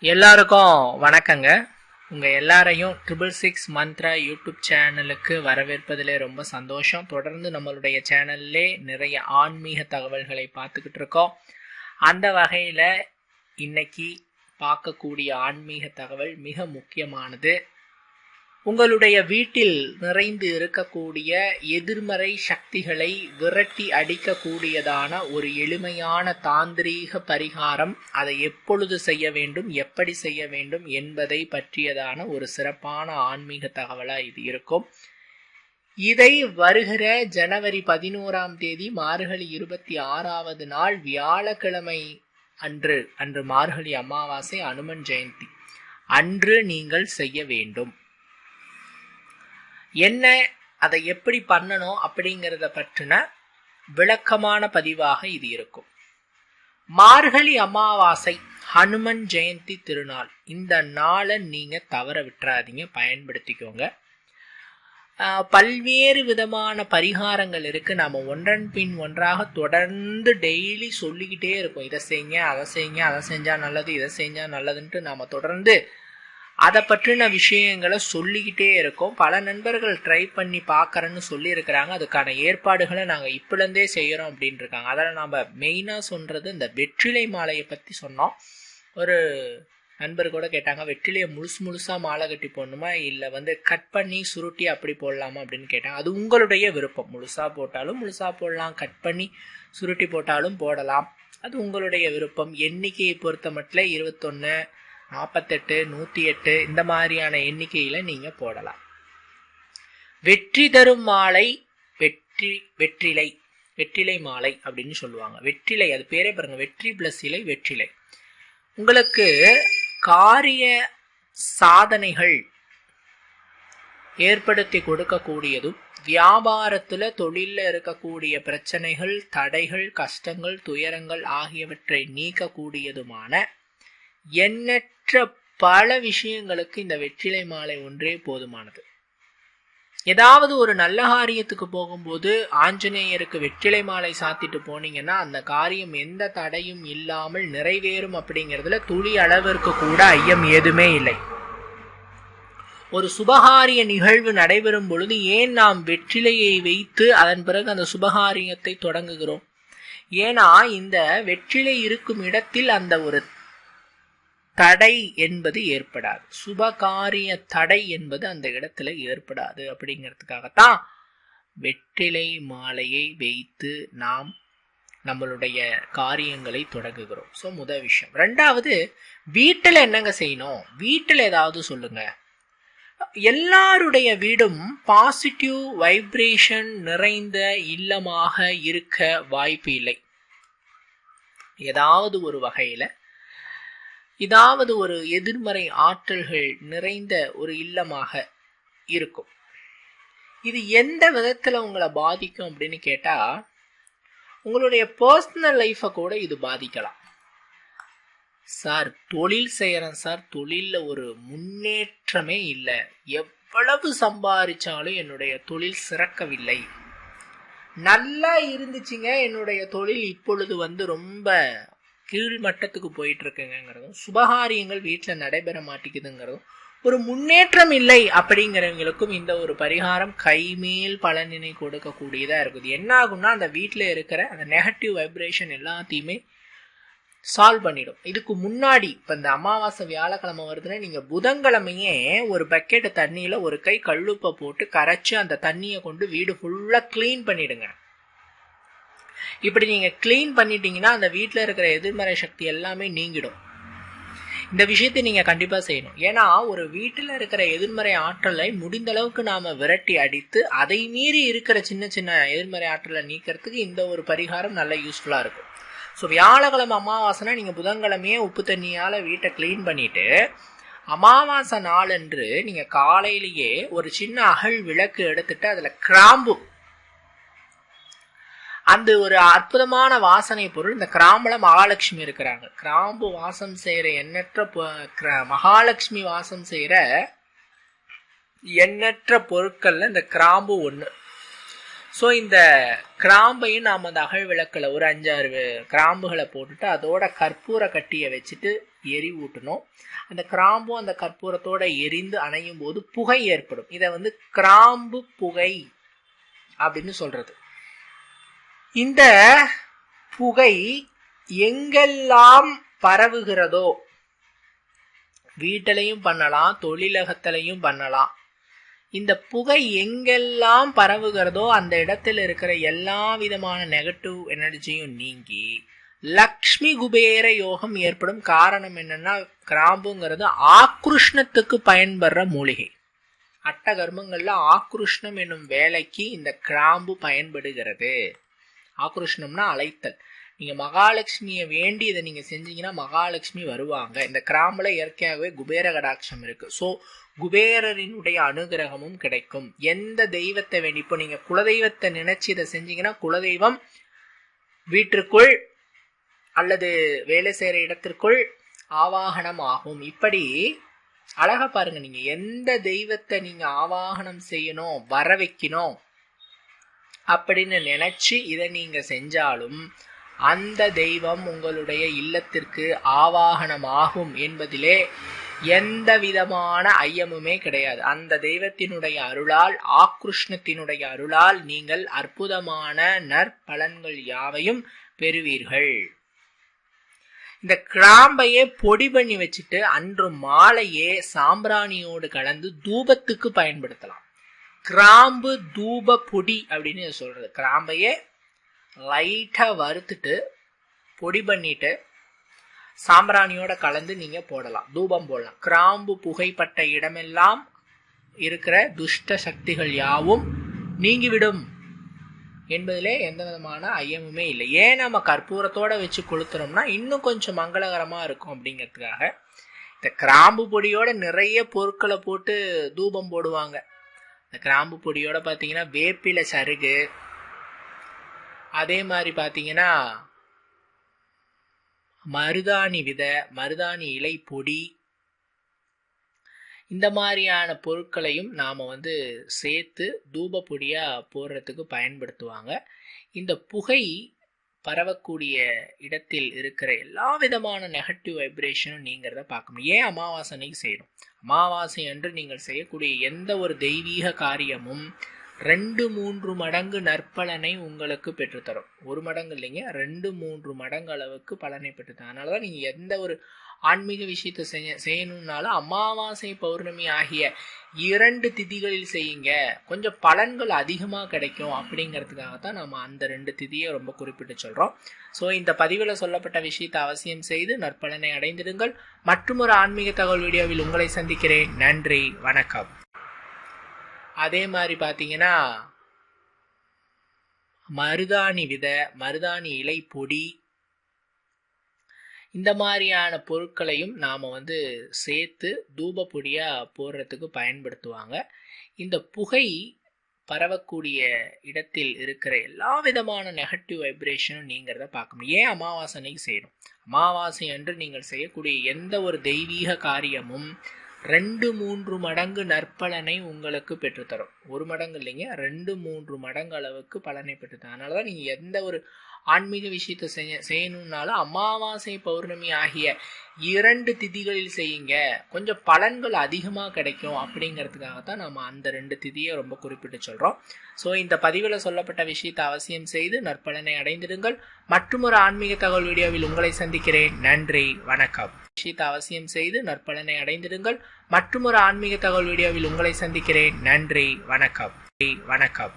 எல்லாருக்கும் வணக்கங்க. உங்கள் எல்லாரையும் ட்ரிபிள் சிக்ஸ் மந்த்ரா யூடியூப் சேனலுக்கு வரவேற்பதில் ரொம்ப சந்தோஷம். தொடர்ந்து நம்மளுடைய சேனல்லே நிறைய ஆன்மீக தகவல்களை பார்த்துக்கிட்டு இருக்கோம். அந்த வகையில் இன்னைக்கு பார்க்கக்கூடிய ஆன்மீக தகவல் மிக முக்கியமானது. உங்களுடைய வீட்டில் நிறைந்து இருக்கக்கூடிய எதிர்மறை சக்திகளை விரட்டி அடிக்கக்கூடியதான ஒரு எளிமையான தாந்திரீக பரிகாரம் அதை எப்பொழுது செய்ய வேண்டும் எப்படி செய்ய வேண்டும் என்பதை பற்றியதான ஒரு சிறப்பான ஆன்மீக தகவலாக இது இருக்கும். இதை வருகிற ஜனவரி பதினோராம் தேதி மார்கழி இருபத்தி ஆறாவது நாள் வியாழக்கிழமை அன்று அன்று மார்கழி அமாவாசை அனுமன் ஜெயந்தி. அன்று நீங்கள் செய்ய வேண்டும். என்ன அதை எப்படி பண்ணணும் அப்படிங்கிறத பற்றின விளக்கமான பதிவாக இது இருக்கும். மார்கழி அமாவாசை ஹனுமன் ஜெயந்தி திருநாள் இந்த நாளை நீங்கள் தவற விட்டுறாதீங்க பயன்படுத்திக்கோங்க. பல்வேறு விதமான பரிகாரங்கள் இருக்குது நாம் ஒன்றன் பின் ஒன்றாக தொடர்ந்து டெய்லி சொல்லிக்கிட்டே இருக்கோம். இதை செய்யுங்க அதை செய்யுங்க அதை செஞ்சால் நல்லது இதை செஞ்சால் நல்லதுன்ட்டு நாம் தொடர்ந்து அதை பற்றின விஷயங்களை சொல்லிக்கிட்டே இருக்கோம். பல நண்பர்கள் ட்ரை பண்ணி பார்க்குறேன்னு சொல்லியிருக்கிறாங்க. அதுக்கான ஏற்பாடுகளை நாங்கள் இப்போலேருந்தே செய்கிறோம் அப்படின்னு இருக்காங்க அதில் நாம் மெயினாக சொல்கிறது இந்த வெற்றிலை மாலையை பற்றி சொன்னோம். ஒரு நண்பர் கூட கேட்டாங்க வெற்றிலையை முழுசு முழுசாக மாலை கட்டி போடணுமா? இல்லை வந்து கட் பண்ணி சுருட்டி அப்படி போடலாமா? அப்படின்னு கேட்டாங்க. அது உங்களுடைய விருப்பம். முழுசாக போட்டாலும் முழுசாக போடலாம். கட் பண்ணி சுருட்டி போட்டாலும் போடலாம். அது உங்களுடைய விருப்பம். எண்ணிக்கையை பொறுத்த மட்டும் இருபத்தொன்று நாற்பத்தெட்டு நூற்றி எட்டு இந்த மாதிரியான எண்ணிக்கையில் நீங்கள் போடலாம். வெற்றி தரும் மாலை வெற்றி வெற்றிலை வெற்றிலை மாலை அப்படின்னு சொல்லுவாங்க. வெற்றிலை அது பேரே பாருங்க. வெற்றி பிளஸ் இலை வெற்றிலை. உங்களுக்கு காரிய சாதனைகள் ஏற்படுத்தி கொடுக்கக்கூடியதும் வியாபாரத்தில் தொழிலில் இருக்கக்கூடிய பிரச்சனைகள் தடைகள் கஷ்டங்கள் துயரங்கள் ஆகியவற்றை நீக்கக்கூடியதுமான எண்ணற்ற மற்ற பல விஷயங்களுக்கு இந்த வெற்றிலை மாலை ஒன்றே போதுமானது. ஏதாவது ஒரு நல்ல காரியத்துக்கு போகும்போது ஆஞ்சநேயருக்கு வெற்றிலை மாலை சாத்திட்டு போனீங்கன்னா அந்த காரியம் எந்த தடையும் இல்லாமல் நிறைவேறும் அப்படிங்கிறதுல துளி அளவிற்கு கூட ஐயம் ஏதுமே இல்லை. ஒரு சுபகாரிய நிகழ்வு நடைபெறும் பொழுது ஏன் நாம் வெற்றிலையை வைத்து அதன் பிறகு அந்த சுபகாரியத்தை தொடங்குகிறோம்? ஏன்னா இந்த வெற்றிலை இருக்கும் இடத்தில் அந்த ஒரு தடை என்பது ஏற்படாது. சுபகாரிய தடை என்பது அந்த இடத்துல ஏற்படாது அப்படிங்கிறதுக்காகத்தான் வெற்றிலை மாலையை வைத்து நாம் நம்மளுடைய காரியங்களை தொடங்குகிறோம். ஸோ முதல் விஷயம். ரெண்டாவது வீட்டில் என்னங்க செய்யணும்? வீட்டில் ஏதாவது சொல்லுங்க. எல்லாருடைய வீடும் பாசிட்டிவ் வைப்ரேஷன் நிறைந்த இல்லமாக இருக்க வாய்ப்பு இல்லை. ஏதாவது ஒரு வகையில் இதாவது ஒரு எதிர்மறை ஆற்றல்கள் நிறைந்த ஒரு இல்லமாக இருக்கும். இது எந்த விதத்தில் உங்களை பாதிக்கும் அப்படின்னு கேட்டால் உங்களுடைய பர்சனல் லைஃப்பை கூட இது பாதிக்கலாம். சார் தொழில் செய்கிறேன் சார். தொழிலில் ஒரு முன்னேற்றமே இல்லை. எவ்வளவு சம்பாதிச்சாலும் என்னுடைய தொழில் சிறக்கவில்லை. நல்லா இருந்துச்சுங்க. என்னுடைய தொழில் இப்பொழுது வந்து ரொம்ப கீழ் மட்டத்துக்கு போயிட்டு இருக்குங்கிறதும் சுபகாரியங்கள் வீட்டில் நடைபெற மாட்டேங்குதுங்கிறதும் ஒரு முன்னேற்றம் இல்லை அப்படிங்கிறவங்களுக்கும் இந்த ஒரு பரிகாரம் கைமேல் பலனினை கொடுக்கக்கூடியதாக இருக்குது. என்ன ஆகும்னா அந்த வீட்டில் இருக்கிற அந்த நெகட்டிவ் வைப்ரேஷன் எல்லாத்தையுமே சால்வ் பண்ணிடும். இதுக்கு முன்னாடி இப்போ இந்த அமாவாசை வியாழக்கிழமை வருதுன்னா நீங்கள் புதன்கிழமையே ஒரு பக்கெட்டு தண்ணியில் ஒரு கை கல்லுப்பை போட்டு கரைச்சி அந்த தண்ணியை கொண்டு வீடு ஃபுல்லாக க்ளீன் பண்ணிடுங்க. இப்படி நீங்கள் க்ளீன் பண்ணிட்டீங்கன்னா அந்த வீட்டில் இருக்கிற எதிர்மறை சக்தி எல்லாமே நீங்கிடும். இந்த விஷயத்தை நீங்கள் கண்டிப்பாக செய்யணும். ஏன்னா ஒரு வீட்டில் இருக்கிற எதிர்மறை ஆற்றலை முடிந்த அளவுக்கு நாம் விரட்டி அடித்து அதை மீறி இருக்கிற சின்ன சின்ன எதிர்மறை ஆற்றலை நீக்கிறதுக்கு இந்த ஒரு பரிகாரம் நல்ல யூஸ்ஃபுல்லாக இருக்கும். ஸோ வியாழக்கிழமை அமாவாசைனா நீங்கள் புதன்கிழமையே உப்பு தண்ணியால் வீட்டை க்ளீன் பண்ணிவிட்டு அமாவாசை நாளன்று நீங்கள் காலையிலேயே ஒரு சின்ன அகல் விளக்கு எடுத்துட்டு அதில் கிராம்பு அந்த ஒரு அற்புதமான வாசனை பொருள் இந்த கிராம்பல மகாலட்சுமி இருக்கிறாங்க. கிராம்பு வாசம் செய்கிற எண்ணற்ற மகாலட்சுமி வாசம் செய்கிற எண்ணற்ற பொருட்களில் இந்த கிராம்பு ஒன்று ஸோ இந்த கிராம்பையும் நாம் அந்த அகழ் விளக்கில் ஒரு அஞ்சாறு கிராம்புகளை போட்டுட்டு அதோட கற்பூர கட்டியை வச்சுட்டு எரி ஊட்டணும். அந்த கிராம்பும் அந்த கற்பூரத்தோட எரிந்து அணையும் போது புகை ஏற்படும். இதை வந்து கிராம்பு புகை அப்படின்னு சொல்கிறது இந்த புகை எங்கெல்லாம் பரவுகிறதோ வீட்டிலையும் பண்ணலாம் தொழிலகத்திலையும் பண்ணலாம். இந்த புகை எங்கெல்லாம் பரவுகிறதோ அந்த இடத்துல இருக்கிற எல்லா விதமான நெகட்டிவ் எனர்ஜியும் நீங்கி லக்ஷ்மி குபேர யோகம் ஏற்படும் காரணம் என்னன்னா கிராம்புங்கிறது ஆக்ருஷ்ணத்துக்கு பயன்படுற மூலிகை. அட்ட கர்மங்கள்ல ஆக்ருஷ்ணம் என்னும் வேலைக்கு இந்த கிராம்பு பயன்படுகிறது. ஆக்ரோஷனம்னா அழைத்தல் நீங்கள் மகாலட்சுமியை வேண்டி இதை நீங்கள் செஞ்சீங்கன்னா மகாலட்சுமி வருவாங்க. இந்த கிராமில் இயற்கையாகவே குபேர கடாட்சம் இருக்குது ஸோ குபேரரினுடைய அனுகிரகமும் கிடைக்கும். எந்த தெய்வத்தை வேண்டி இப்போ நீங்கள் குலதெய்வத்தை நினச்சி இதை செஞ்சீங்கன்னா குலதெய்வம் வீட்டிற்குள் அல்லது வேலை செய்கிற இடத்திற்குள் ஆவாகனம் ஆகும். இப்படி அழகா பாருங்க நீங்கள் எந்த தெய்வத்தை நீங்கள் ஆவாகனம் செய்யணும் வர வைக்கணும் அப்படின்னு நினைச்சு இதை நீங்க செஞ்சாலும் அந்த தெய்வம் உங்களுடைய இல்லத்திற்கு ஆவாகனம் ஆகும் என்பதிலே எந்த விதமான ஐயமுமே கிடையாது. அந்த தெய்வத்தினுடைய அருளால் ஆக்ருஷ்ணத்தினுடைய அருளால் நீங்கள் அற்புதமான நற்பலன்கள் யாவையும் பெறுவீர்கள். இந்த கிராம்பையே பொடி பண்ணி வச்சுட்டு அன்று மாலையே சாம்பிராணியோடு கலந்து தூபத்துக்கு பயன்படுத்தலாம். கிராம்பு தூப பொடி அப்படின்னு சொல்கிறது கிராம்பையே லைட்டாக வறுத்துட்டு பொடி பண்ணிட்டு சாம்பிராணியோட கலந்து நீங்கள் போடலாம். தூபம் போடலாம். கிராம்பு புகைப்பட்ட இடமெல்லாம் இருக்கிற துஷ்ட சக்திகள் யாவும் நீங்கிவிடும் என்பதிலே எந்த விதமான ஐயமுமே இல்லை. ஏன் நம்ம கற்பூரத்தோட வச்சு கொளுத்துறோம்னா இன்னும் கொஞ்சம் மங்களகரமாக இருக்கும் அப்படிங்கிறதுக்காக. இந்த கிராம்பு பொடியோட நிறைய பொருட்களை போட்டு தூபம் போடுவாங்க. இந்த கிராம்பு பொடியோட பார்த்தீங்கன்னா வேப்பிலை சருகு. அதே மாதிரி பார்த்தீங்கன்னா மருதாணி விதை மருதாணி இலை பொடி. இந்த மாதிரியான பொருட்களையும் நாம் வந்து சேர்த்து தூப பொடியாக போடுறதுக்கு பயன்படுத்துவாங்க. இந்த புகை பரவக்கூடிய இடத்தில் இருக்கிற எல்லா விதமான நெகட்டிவ் வைப்ரேஷனும் நீங்கிறத பார்க்க முடியும். ஏன் அமாவாசை அன்னைக்கு செய்யணும் அமாவாசை அன்று நீங்கள் செய்யக்கூடிய எந்த ஒரு தெய்வீக காரியமும் ரெண்டு மூன்று மடங்கு நற்பலனை உங்களுக்கு பெற்றுத்தரும். ஒரு மடங்கு இல்லைங்க ரெண்டு மூன்று மடங்கு அளவுக்கு பலனை பெற்றுத்தரும். அதனால தான் நீங்கள் எந்த ஒரு ஆன்மீக விஷயத்தை செய்ய செய்யணும்னாலும் அமாவாசை பௌர்ணமி ஆகிய இரண்டு திதிகளில் செய்யுங்க. கொஞ்சம் பலன்கள் அதிகமாக கிடைக்கும் அப்படிங்கிறதுக்காக தான் நம்ம அந்த ரெண்டு திதியை ரொம்ப குறிப்பிட்டு சொல்கிறோம் ஸோ இந்த பதிவில் சொல்லப்பட்ட விஷயத்தை அவசியம் செய்து நற்பலனை அடைந்திடுங்கள். மற்றும் ஒரு ஆன்மீக தகவல் வீடியோவில் உங்களை சந்திக்கிறேன். நன்றி வணக்கம். அதே மாதிரி பார்த்தீங்கன்னா மருதாணி விதை மருதாணி இலை பொடி இந்த மாதிரியான பொருட்களையும் நாம் வந்து சேர்த்து தூப பொடியாக போடுறதுக்கு பயன்படுத்துவாங்க. இந்த புகை பரவக்கூடிய இடத்தில் இருக்கிற எல்லா விதமான நெகட்டிவ் வைப்ரேஷனும் நீங்கிறத பார்க்க முடியும். ஏன் அமாவாசை அன்னைக்கு செய்யணும்? அமாவாசை அன்று நீங்கள் செய்யக்கூடிய எந்த ஒரு தெய்வீக காரியமும் ரெண்டு மூன்று மடங்கு நற்பலனை உங்களுக்கு பெற்றுத்தரும். ஒரு மடங்கு இல்லைங்க ரெண்டு மூன்று மடங்கு அளவுக்கு பலனை பெற்றுத்தரும். அதனால தான் நீங்கள் எந்த ஒரு ஆன்மீக விஷயத்தை செய்ய செய்யணும்னாலும் அமாவாசை பௌர்ணமி ஆகிய இரண்டு திதிகளில் செய்யுங்க. கொஞ்சம் பலன்கள் அதிகமாக கிடைக்கும் அப்படிங்கிறதுக்காக தான் நம்ம அந்த ரெண்டு திதியை ரொம்ப குறிப்பிட்டு சொல்கிறோம் ஸோ இந்த பதிவில் சொல்லப்பட்ட விஷயத்தை அவசியம் செய்து நற்பலனை அடைந்திடுங்கள். மற்றும் ஒரு ஆன்மீக தகவல் வீடியோவில் உங்களை சந்திக்கிறேன். நன்றி வணக்கம். விஷயத்தை அவசியம் செய்து நற்பலனை அடைந்திடுங்கள். மற்றொரு ஆன்மீக தகவல் வீடியோவில் உங்களை சந்திக்கிறேன். நன்றி வணக்கம். வணக்கம்.